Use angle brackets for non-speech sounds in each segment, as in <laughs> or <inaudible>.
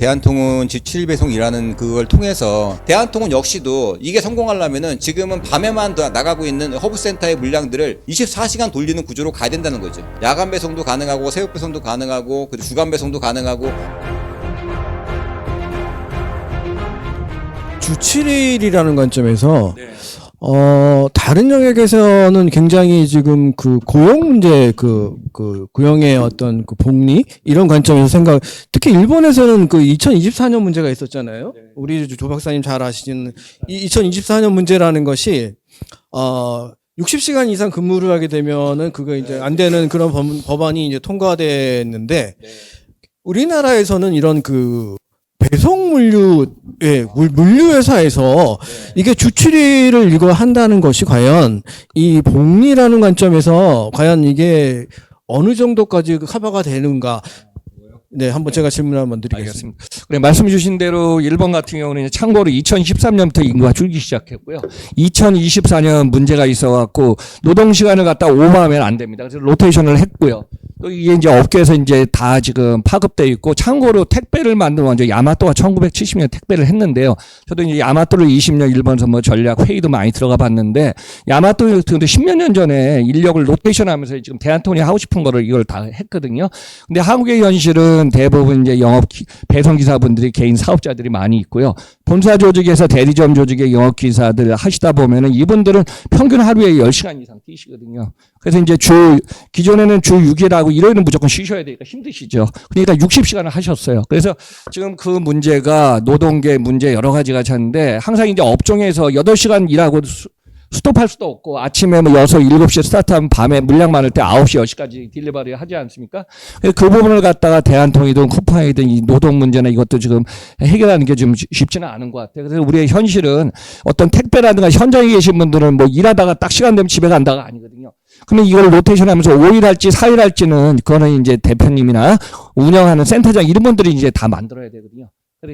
대한통운 집7 배송이라는 그걸 통해서 대한통운 역시도 이게 성공하려면은 지금은 밤에만 더 나가고 있는 허브센터의 물량들을 24시간 돌리는 구조로 가야 된다는 거죠. 야간 배송도 가능하고 새벽 배송도 가능하고 그리고 주간 배송도 가능하고 주 7일이라는 관점에서 네. 어 다른 영역에서는 굉장히 지금 그 고용 문제 그, 그 고용의 어떤 그 복리 이런 관점에서 생각 특히 일본에서는 그 2024년 문제가 있었잖아요. 우리 조 박사님 잘 아시는 이 2024년 문제라는 것이 어 60시간 이상 근무를 하게 되면은 그거 이제 안 되는 그런 법, 법안이 이제 통과됐는데 우리나라에서는 이런 그 배송 물류 예, 물- 물류 회사에서 이게 주치리를 이거 한다는 것이 과연 이 복리라는 관점에서 과연 이게 어느 정도까지 커버가 되는가? 네, 한번 제가 질문 한번 드리겠습니다. 알겠습니다. 그래 말씀 주신 대로 일본 같은 경우는 참고로 2013년부터 인구가 줄기 시작했고요. 2024년 문제가 있어 갖고 노동 시간을 갖다 오버하면 안 됩니다. 그래서 로테이션을 했고요. 또 이게 이제 업계에서 이제 다 지금 파급돼 있고 참고로 택배를 만든 먼저 야마토가 1970년 택배를 했는데요. 저도 이제 야마토를 20년 일본에서 뭐 전략 회의도 많이 들어가 봤는데 야마토 같은 경우도 10몇 년 전에 인력을 로테이션 하면서 지금 대한통운이 하고 싶은 거를 이걸 다 했거든요. 근데 한국의 현실은 대부분 이제 영업 기- 배송 기사분들이 개인 사업자들이 많이 있고요. 본사 조직에서 대리점 조직의 영업 기사들 하시다 보면은 이분들은 평균 하루에 10시간 이상 뛰시거든요. 그래서 이제 주 기존에는 주 6일하고 일요일은 무조건 쉬셔야 되니까 힘드시죠. 그러니까 60시간을 하셨어요. 그래서 지금 그 문제가 노동계 문제 여러 가지가 있는데 항상 이제 업종에서 8시간 일하고 수- 스톱할 수도 없고 아침에 뭐 6, 7시에 스타트하면 밤에 물량 많을 때 9시, 10시까지 딜리버리 하지 않습니까? 그래서 그 부분을 갖다가 대한통이든 쿠팡이든 이 노동 문제나 이것도 지금 해결하는 게 좀 쉽지는 않은 것 같아요. 그래서 우리의 현실은 어떤 택배라든가 현장에 계신 분들은 뭐 일하다가 딱 시간 되면 집에 간다가 아니거든요. 그러면 이걸 로테이션 하면서 5일 할지 4일 할지는 그거는 이제 대표님이나 운영하는 센터장 이런 분들이 이제 다 만들어야 되거든요.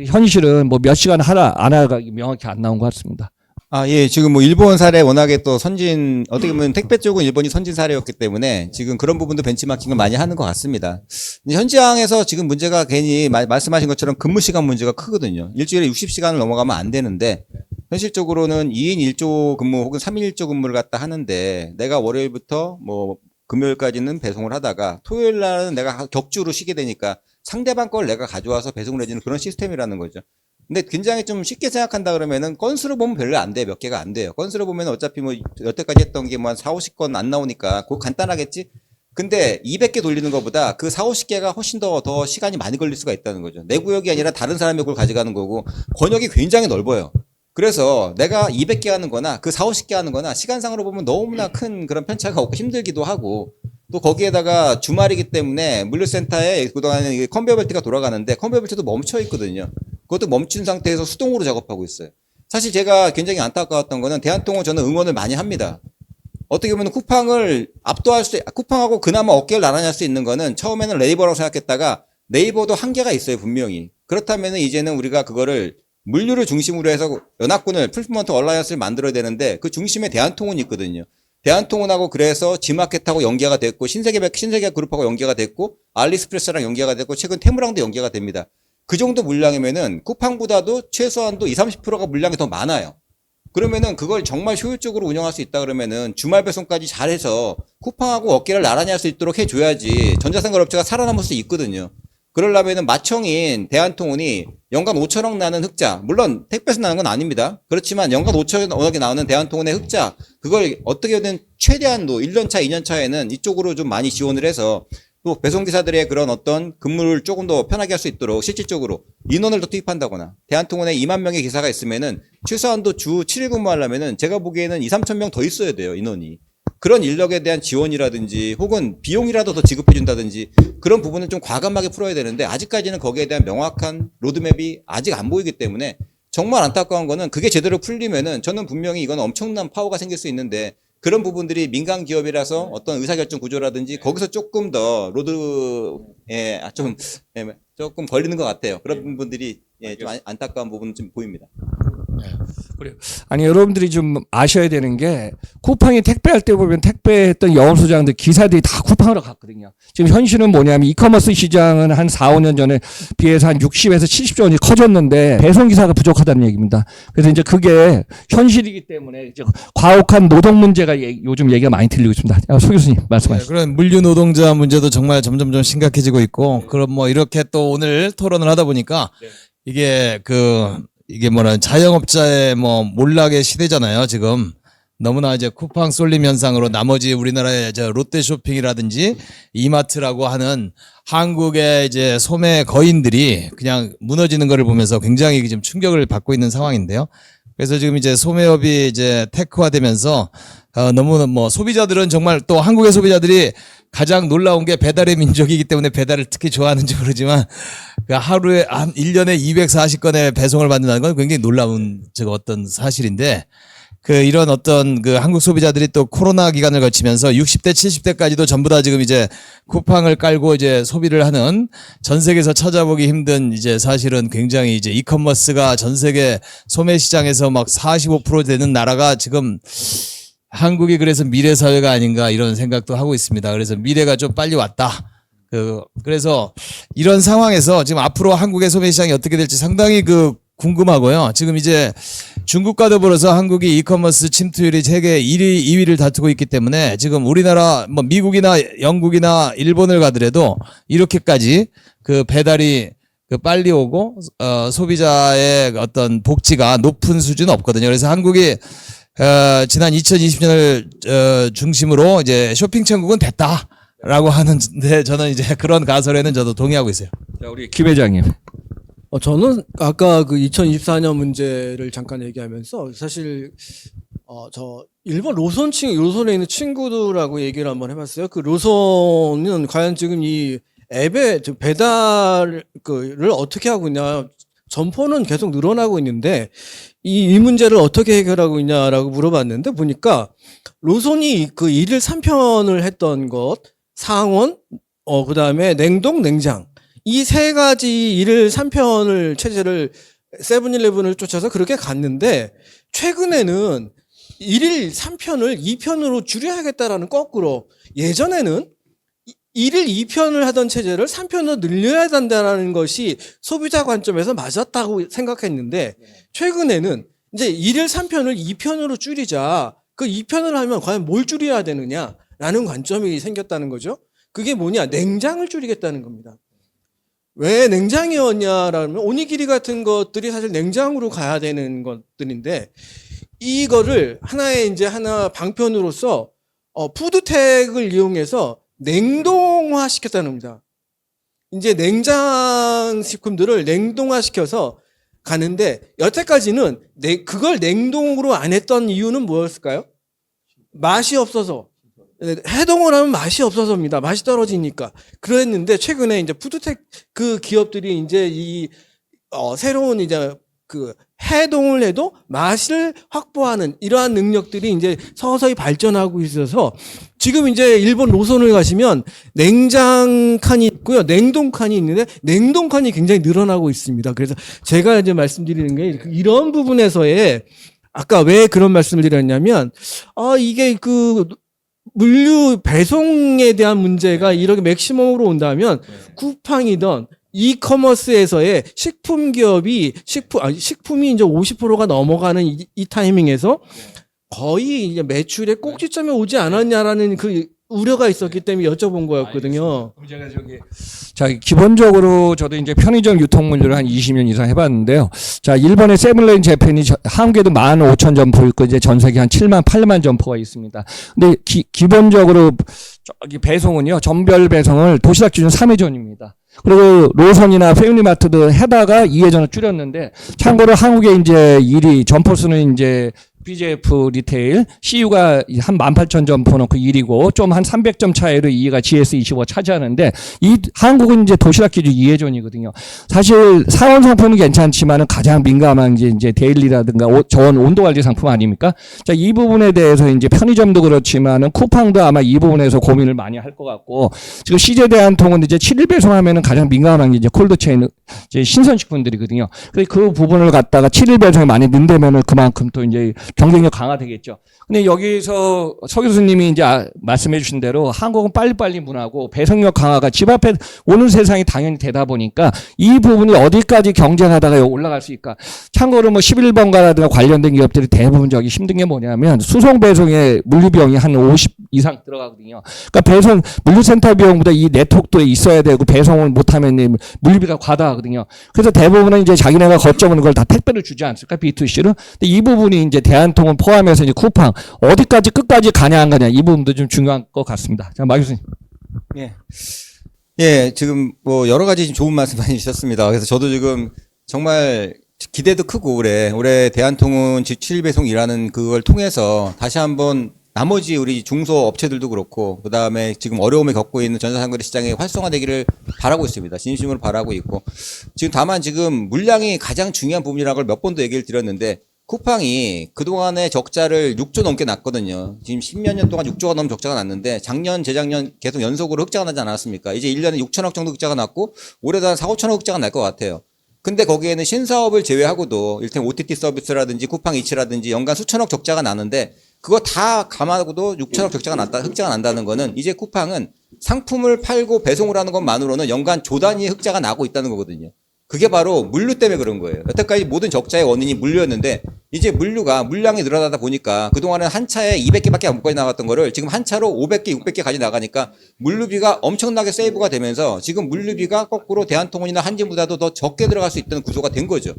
현실은 뭐 몇 시간 하라 안 하가 명확히 안 나온 것 같습니다. 아, 예. 지금 뭐 일본 사례 워낙에 또 선진 어떻게 보면 택배 쪽은 일본이 선진 사례였기 때문에 지금 그런 부분도 벤치마킹을 많이 하는 것 같습니다. 근데 현장에서 지금 문제가 괜히 마- 말씀하신 것처럼 근무 시간 문제가 크거든요. 일주일에 60시간을 넘어가면 안 되는데 현실적으로는 2인 1조 근무 혹은 3인 1조 근무를 갖다 하는데 내가 월요일부터 뭐 금요일까지는 배송을 하다가 토요일 날은 내가 격주로 쉬게 되니까 상대방 걸 내가 가져와서 배송을 해주는 그런 시스템이라는 거죠. 근데 굉장히 좀 쉽게 생각한다 그러면은 건수로 보면 별로 안 돼. 몇 개가 안 돼요. 건수로 보면 어차피 뭐 여태까지 했던 게 뭐 한 4, 50건 안 나오니까 그거 간단하겠지? 근데 200개 돌리는 것보다 그 4, 50개가 훨씬 더, 더 시간이 많이 걸릴 수가 있다는 거죠. 내 구역이 아니라 다른 사람의 그걸 가져가는 거고 권역이 굉장히 넓어요. 그래서 내가 200개 하는 거나 그 4, 50개 하는 거나 시간상으로 보면 너무나 큰 그런 편차가 없고 힘들기도 하고 또 거기에다가 주말이기 때문에 물류센터에 그동안에 컨베이어 벨트가 돌아가는데 컨베이어 벨트도 멈춰 있거든요. 그것도 멈춘 상태에서 수동으로 작업하고 있어요. 사실 제가 굉장히 안타까웠던 거는 대한통운 저는 응원을 많이 합니다. 어떻게 보면 쿠팡을 압도할 수, 쿠팡하고 그나마 어깨를 나란히 할 수 있는 거는 처음에는 네이버라고 생각했다가 네이버도 한계가 있어요, 분명히. 그렇다면 이제는 우리가 그거를 물류를 중심으로 해서 연합군을 풀프먼트 얼라이언스를 만들어야 되는데 그 중심에 대한통운이 있거든요. 대한통운하고 그래서 지마켓하고 연계가 됐고 신세계 신세계 그룹하고 연계가 됐고 알리스프레스랑 연계가 됐고 최근 테무랑도 연계가 됩니다. 그 정도 물량이면은 쿠팡보다도 최소한도 20, 30%가 물량이 더 많아요. 그러면은 그걸 정말 효율적으로 운영할 수 있다 그러면은 주말 배송까지 잘해서 쿠팡하고 어깨를 나란히 할 수 있도록 해줘야지 전자상거래 업체가 살아남을 수 있거든요. 그러려면은 마청인 대한통운이 연간 5천억 나는 흑자, 물론 택배에서 나는 건 아닙니다. 그렇지만 연간 5천억이 나오는 대한통운의 흑자, 그걸 어떻게든 최대한도 1년차, 2년차에는 이쪽으로 좀 많이 지원을 해서 또 배송기사들의 그런 어떤 근무를 조금 더 편하게 할 수 있도록 실질적으로 인원을 더 투입한다거나 대한통운에 2만 명의 기사가 있으면은 최소한도 주 7일 근무하려면은 제가 보기에는 2, 3천 명 더 있어야 돼요, 인원이. 그런 인력에 대한 지원이라든지 혹은 비용이라도 더 지급해 준다든지 그런 부분을 좀 과감하게 풀어야 되는데 아직까지는 거기에 대한 명확한 로드맵이 아직 안 보이기 때문에 정말 안타까운 거는 그게 제대로 풀리면은 저는 분명히 이건 엄청난 파워가 생길 수 있는데 그런 부분들이 민간 기업이라서 어떤 의사결정 구조라든지 거기서 조금 더 로드에 아, 좀 예, 조금 걸리는 것 같아요. 그런 부분들이 예, 좀 안- 안타까운 부분은 좀 보입니다. 아니 여러분들이 좀 아셔야 되는 게 쿠팡이 택배할 때 보면 택배했던 영업소장들 기사들이 다 쿠팡으로 갔거든요. 지금 현실은 뭐냐면 이커머스 시장은 한 4, 5년 전에 비해서 한 60에서 70조 원이 커졌는데 배송 기사가 부족하다는 얘기입니다. 그래서 이제 그게 현실이기 때문에 이제 과혹한 노동 문제가 예- 요즘 얘기가 많이 들리고 있습니다. 아, 소 교수님 네, 말씀하시죠. 그런 물류 노동자 문제도 정말 점점점 심각해지고 있고 그럼 뭐 이렇게 또 오늘 토론을 하다 보니까 이게 그 이게 뭐라 자영업자의 뭐 몰락의 시대잖아요 지금 너무나 이제 쿠팡 쏠림 현상으로 나머지 우리나라의 저 롯데 쇼핑이라든지 이마트라고 하는 한국의 이제 소매 거인들이 그냥 무너지는 것을 보면서 굉장히 지금 충격을 받고 있는 상황인데요. 그래서 지금 이제 소매업이 이제 테크화되면서 어, 너무 뭐 소비자들은 정말 또 한국의 소비자들이 가장 놀라운 게 배달의 민족이기 때문에 배달을 특히 좋아하는지 모르지만 그 하루에 한 1년에 240건의 배송을 받는다는 건 굉장히 놀라운 저 어떤 사실인데 그 이런 어떤 그 한국 소비자들이 또 코로나 기간을 거치면서 60대 70대까지도 전부 다 지금 이제 쿠팡을 깔고 이제 소비를 하는 전 세계에서 찾아보기 힘든 이제 사실은 굉장히 이제 이커머스가 전 세계 소매 시장에서 막 45% 되는 나라가 지금 한국이 그래서 미래 사회가 아닌가 이런 생각도 하고 있습니다. 그래서 미래가 좀 빨리 왔다. 그 그래서 이런 상황에서 지금 앞으로 한국의 소매 시장이 어떻게 될지 상당히 그 궁금하고요. 지금 이제 중국과 더불어서 한국이 이커머스 침투율이 세계 1위, 2위를 다투고 있기 때문에 지금 우리나라 뭐 미국이나 영국이나 일본을 가더라도 이렇게까지 그 배달이 그 빨리 오고 어 소비자의 어떤 복지가 높은 수준은 없거든요. 그래서 한국이 어, 지난 2020년을 어, 중심으로 이제 쇼핑 천국은 됐다라고 하는데 저는 이제 <laughs> 그런 가설에는 저도 동의하고 있어요. 자, 우리 김 회장님. 어, 저는 아까 그 2024년 문제를 잠깐 얘기하면서 사실 어, 저 일본 로손 친 로손에 있는 친구들하고 얘기를 한번 해봤어요. 그 로손은 과연 지금 이 앱의 저 배달 그를 어떻게 하고 있냐. 점포는 계속 늘어나고 있는데 이, 이 문제를 어떻게 해결하고 있냐라고 물어봤는데 보니까 로손이 그 일일 3편을 했던 것 상원 어 그 다음에 냉동 냉장. 이 세 가지 일을 3편을 체제를 세븐일레븐을 쫓아서 그렇게 갔는데 최근에는 일일 3편을 2편으로 줄여야겠다라는 거꾸로 예전에는 이- 일일 2편을 하던 체제를 3편으로 늘려야 된다라는 것이 소비자 관점에서 맞았다고 생각했는데 최근에는 이제 일일 3편을 2편으로 줄이자 그 2편을 하면 과연 뭘 줄여야 되느냐라는 관점이 생겼다는 거죠. 그게 뭐냐 냉장을 줄이겠다는 겁니다. 왜 냉장이었냐라면 오니기리 같은 것들이 사실 냉장으로 가야 되는 것들인데 이거를 하나의 이제 하나 방편으로서 어, 푸드텍을 이용해서 냉동화 시켰다는 겁니다. 이제 냉장 식품들을 냉동화 시켜서 가는데 여태까지는 내, 그걸 냉동으로 안 했던 이유는 뭐였을까요? 맛이 없어서 네, 해동을 하면 맛이 없어서입니다. 맛이 떨어지니까. 그랬는데 최근에 이제 푸드텍 그 기업들이 이제 이 어, 새로운 이제 그 해동을 해도 맛을 확보하는 이러한 능력들이 이제 서서히 발전하고 있어서 지금 이제 일본 노선을 가시면 냉장 칸이 있고요. 냉동 칸이 있는데 냉동 칸이 굉장히 늘어나고 있습니다. 그래서 제가 이제 말씀드리는 게 이런 부분에서의 아까 왜 그런 말씀을 드렸냐면 아 이게 그 물류 배송에 대한 문제가 이렇게 맥시멈으로 온다면 쿠팡이던 이커머스에서의 식품 기업이 식품 아니 식품이 이제 50%가 넘어가는 이, 이 타이밍에서 거의 이제 매출의 꼭지점에 오지 않았냐라는 그 우려가 있었기 때문에 여쭤본 거였거든요. 그럼 제가 저기 자 기본적으로 저도 이제 편의점 유통 물류를 한 20년 이상 해봤는데요. 자 일본의 세븐레인 재팬이 저- 한국에도 15,000 점포 있고 이제 전 세계 한 7만 8만 점포가 있습니다. 근데 기, 기본적으로 저기 배송은요 전별 배송을 도시락 기준 3회 전입니다. 그리고 로선이나 패밀리마트도 해다가 2회 전을 줄였는데 참고로 한국의 이제 일이 점포 수는 이제 BJF 리테일 CU가 한 18,000 점포 놓고 1위고 좀 한 300점 차이로 2위가 GS25 차지하는데 이 한국은 이제 도시락 기준 2회전이거든요. 사실 사원 상품은 괜찮지만은 가장 민감한 게 이제 데일리라든가 오- 저온 온도 관리 상품 아닙니까? 자, 이 부분에 대해서 이제 편의점도 그렇지만은 쿠팡도 아마 이 부분에서 고민을 많이 할 것 같고 지금 CJ 대한통은 이제 7일 배송하면은 가장 민감한 게 이제 콜드체인 이제 신선식품들이거든요. 그래서 그 부분을 갖다가 7일 배송이 많이 는다면은 그만큼 또 이제 경쟁력 강화되겠죠. 근데 여기서 서 교수님이 이제 아- 말씀해 주신 대로 한국은 빨리빨리 문하고 배송력 강화가 집 앞에 오는 세상이 당연히 되다 보니까 이 부분이 어디까지 경쟁하다가 올라갈 수 있을까. 참고로 뭐 11번가라든가 관련된 기업들이 대부분 저기 힘든 게 뭐냐면 수송 배송에 물류 비용이 한 50 이상 들어가거든요. 그러니까 배송 물류센터 비용보다 이 네트워크도 있어야 되고 배송을 못하면 이 물류비가 과다하거든요. 그래서 대부분은 이제 자기네가 거점은 걸다 택배를 주지 않습니까? B2C로. 근데 이 부분이 이제 대한통운 포함해서 이제 쿠팡 어디까지 끝까지 가냐 안 가냐 이 부분도 좀 중요한 것 같습니다. 자, 마 교수님. 예. 예, 지금 뭐 여러 가지 좋은 말씀 많이 주셨습니다. 그래서 저도 지금 정말 기대도 크고 올해 올해 대한통운 집7 배송이라는 그걸 통해서 다시 한번 나머지 우리 중소 업체들도 그렇고 그다음에 지금 어려움을 겪고 있는 전자상거래 시장이 활성화되기를 바라고 있습니다. 진심으로 바라고 있고 지금 다만 지금 물량이 가장 중요한 부분이라는 걸 몇 번도 얘기를 드렸는데 쿠팡이 그동안의 적자를 6조 넘게 났거든요. 지금 10몇 년 동안 6조가 넘는 적자가 났는데 작년, 재작년 계속 연속으로 흑자가 나지 않았습니까? 이제 1년에 6천억 정도 흑자가 났고 올해도 한 4, 5천억 흑자가 날 것 같아요. 근데 거기에는 신사업을 제외하고도 일단 OTT 서비스라든지 쿠팡 이치라든지 연간 수천억 적자가 나는데 그거 다 감하고도 6천억 적자가 났다, 흑자가 난다는 거는 이제 쿠팡은 상품을 팔고 배송을 하는 것만으로는 연간 조 단위의 흑자가 나고 있다는 거거든요. 그게 바로 물류 때문에 그런 거예요. 여태까지 모든 적자의 원인이 물류였는데 이제 물류가 물량이 늘어나다 보니까 그동안은 한 차에 200개밖에 안 가지 나갔던 거를 지금 한 차로 500개, 600개 가지 나가니까 물류비가 엄청나게 세이브가 되면서 지금 물류비가 거꾸로 대한통운이나 한진보다도 더 적게 들어갈 수 있다는 구조가 된 거죠.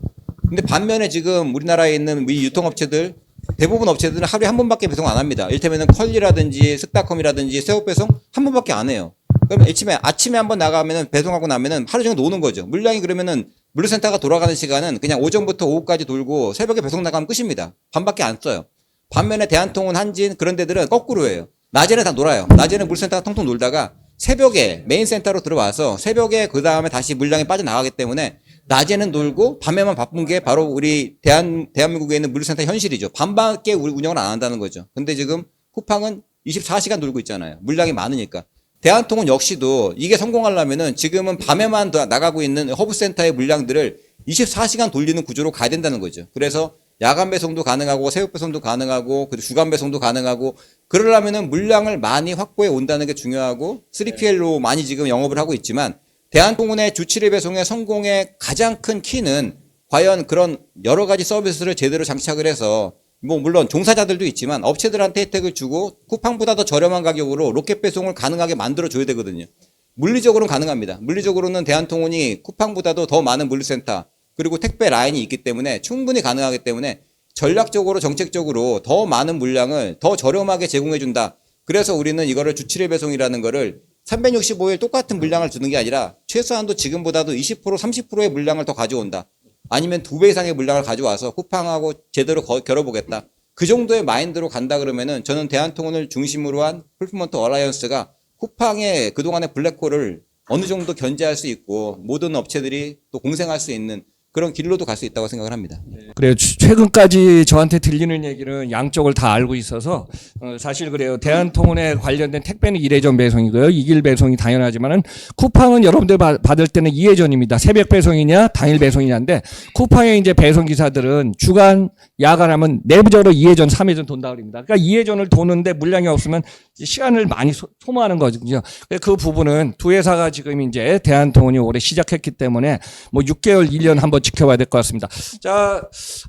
근데 반면에 지금 우리나라에 있는 이 유통업체들 대부분 업체들은 하루에 한 번밖에 배송 안 합니다. 이를테면은 컬리라든지 스타컴이라든지 새우 배송 한 번밖에 안 해요. 그럼 아침에 아침에 한 번 나가면은 배송하고 나면은 하루 종일 노는 거죠. 물량이 그러면은 물류센터가 돌아가는 시간은 그냥 오전부터 오후까지 돌고 새벽에 배송 나가면 끝입니다. 반밖에 안 써요. 반면에 대한통운, 한진 그런 데들은 거꾸로예요. 낮에는 다 놀아요. 낮에는 물센터가 통통 놀다가 새벽에 메인 센터로 들어와서 새벽에 그 다음에 다시 물량이 빠져나가기 때문에 낮에는 놀고 밤에만 바쁜 게 바로 우리 대한 대한민국에 있는 물류센터 현실이죠. 밤밖에 우리 운영을 안 한다는 거죠. 근데 지금 쿠팡은 24시간 놀고 있잖아요. 물량이 많으니까. 대한통운 역시도 이게 성공하려면은 지금은 밤에만 더 나가고 있는 허브센터의 물량들을 24시간 돌리는 구조로 가야 된다는 거죠. 그래서 야간 배송도 가능하고 새벽 배송도 가능하고 그리고 주간 배송도 가능하고 그러려면은 물량을 많이 확보해 온다는 게 중요하고 3PL로 많이 지금 영업을 하고 있지만 대한통운의 주치리 배송의 성공의 가장 큰 키는 과연 그런 여러 가지 서비스를 제대로 장착을 해서 뭐 물론 종사자들도 있지만 업체들한테 혜택을 주고 쿠팡보다 더 저렴한 가격으로 로켓 배송을 가능하게 만들어 줘야 되거든요. 물리적으로는 가능합니다. 물리적으로는 대한통운이 쿠팡보다도 더 많은 물류센터 그리고 택배 라인이 있기 때문에 충분히 가능하기 때문에 전략적으로 정책적으로 더 많은 물량을 더 저렴하게 제공해 준다. 그래서 우리는 이거를 주치례 배송이라는 거를 365일 똑같은 물량을 주는 게 아니라 최소한도 지금보다도 20% 30%의 물량을 더 가져온다. 아니면 두 배 이상의 물량을 가져와서 쿠팡하고 제대로 거- 겨뤄보겠다. 그 정도의 마인드로 간다 그러면은 저는 대한통운을 중심으로 한 풀프먼트 어라이언스가 쿠팡의 그동안의 블랙홀을 어느 정도 견제할 수 있고 모든 업체들이 또 공생할 수 있는 그런 길로도 갈 수 있다고 생각을 합니다. 그래요. 최- 최근까지 저한테 들리는 얘기는 양쪽을 다 알고 있어서 어, 사실 그래요. 대한통운에 관련된 택배는 일회전 배송이고요. 이길 배송이 당연하지만은 쿠팡은 여러분들 바- 받을 때는 2회전입니다. 새벽 배송이냐 당일 배송이냐인데 쿠팡의 이제 배송 기사들은 주간 야간하면 내부적으로 2회전, 3회전 돈다 그럽니다. 그러니까 2회전을 도는데 물량이 없으면 시간을 많이 소, 소모하는 거거든요. 그래서 그 부분은 두 회사가 지금 이제 대한통운이 올해 시작했기 때문에 뭐 6개월, 1년 한번 지켜봐야 될 것 같습니다. 자,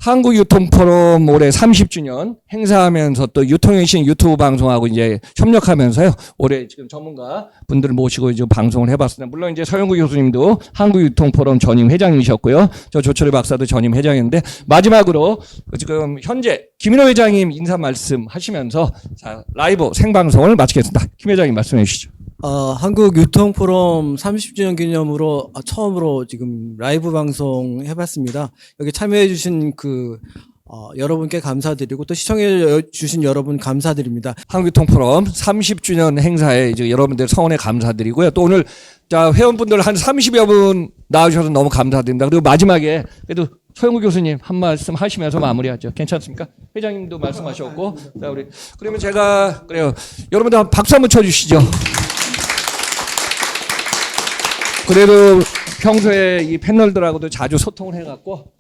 한국유통포럼 올해 30주년 행사하면서 또 유통행신 유튜브 방송하고 이제 협력하면서요. 올해 지금 전문가 분들을 모시고 이제 방송을 해봤습니다. 물론 이제 서영구 교수님도 한국유통포럼 전임 회장이셨고요. 저 조철희 박사도 전임 회장인데 마지막으로 지금 현재 김인호 회장님 인사 말씀 하시면서 자, 라이브 생방송을 마치겠습니다. 김 회장님 말씀해 주시죠. 어, 한국 유통 포럼 30주년 기념으로 아, 처음으로 지금 라이브 방송 해봤습니다. 여기 참여해주신 그 어, 여러분께 감사드리고 또 시청해 주신 여러분 감사드립니다. 한국유통포럼 30주년 행사에 이제 여러분들 성원에 감사드리고요. 또 오늘 자 회원분들 한 30여 분 나와주셔서 너무 감사드립니다. 그리고 마지막에 그래도 소영구 교수님 한 말씀 하시면서 마무리하죠. 괜찮습니까? 회장님도 말씀하셨고 자 우리 그러면 제가 그래요. 여러분들 박수 한번 쳐주시죠. 그래도 평소에 이 패널들하고도 자주 소통을 해갖고